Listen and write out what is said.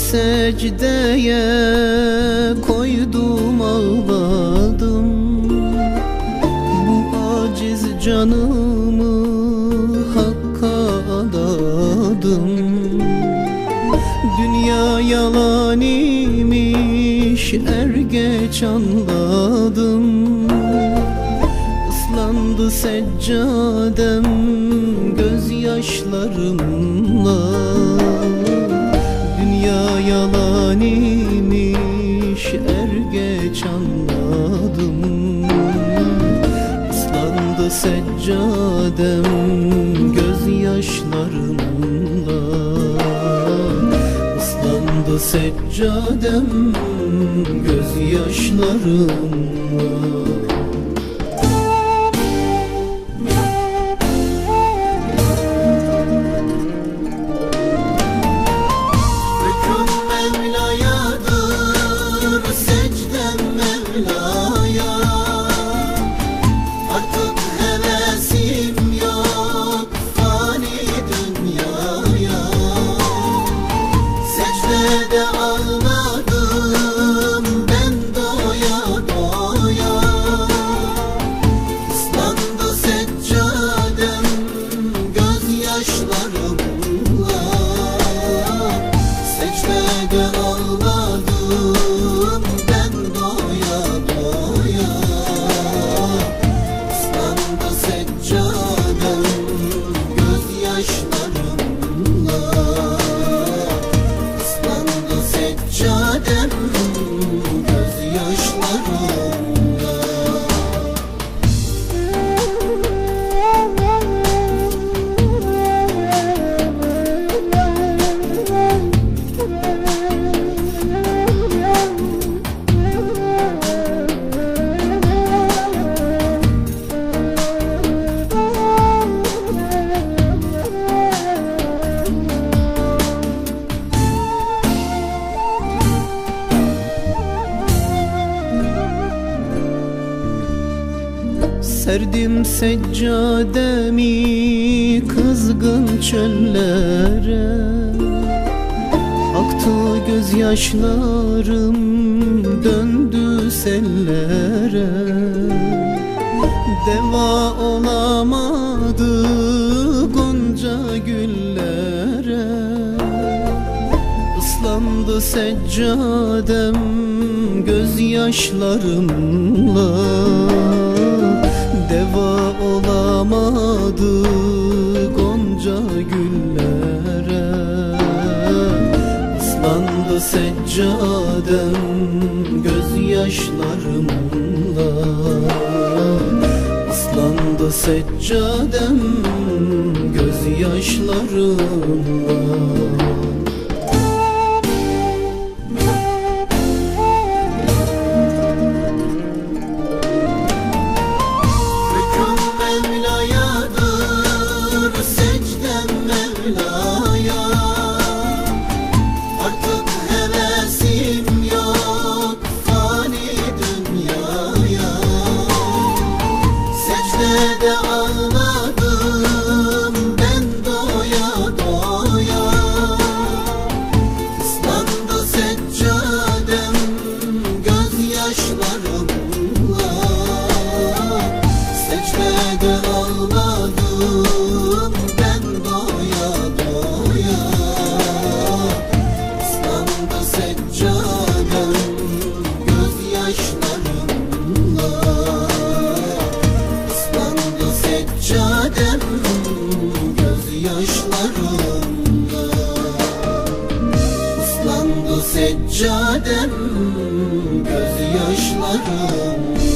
secdeye koydum ağladım Bu aciz canımı hakka adadım. Dünya yalan imiş er geç anladım. Islandı seccadem gözyaşlarımla seccadem gözyaşlarımla Islandı seccadem gözyaşlarımla Serdim seccademi kızgın çöllere. Aktı gözyaşlarım döndü sellere. Deva olamadı gonca güllere. Islandı seccadem gözyaşlarımla Deva olamadı gonca güllere. Islandı seccadem gözyaşlarımla. Islandı seccadem gözyaşlarımla doya Islandı seccadem gözyaşlarımla